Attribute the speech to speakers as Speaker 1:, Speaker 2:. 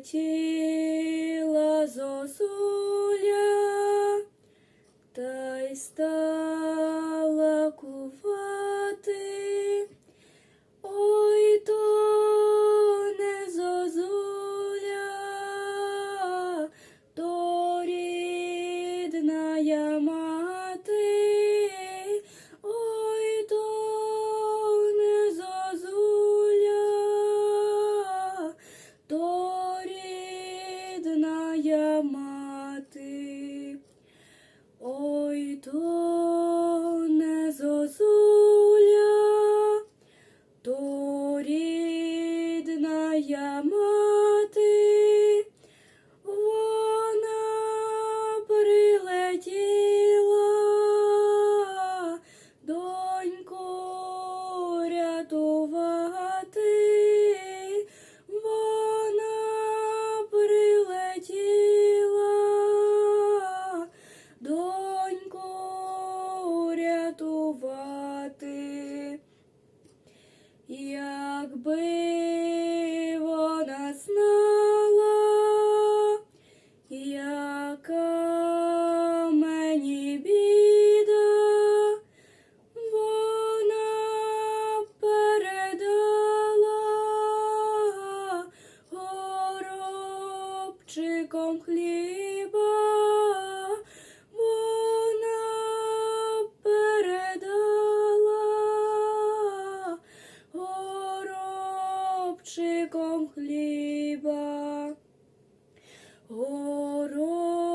Speaker 1: прилетіла рідна мати, вона прилетіла доньку рятувати, вона прилетіла доньку рятувати. Якби горобчиком хліба, вона передала. Горобчиком хліба, горобчиком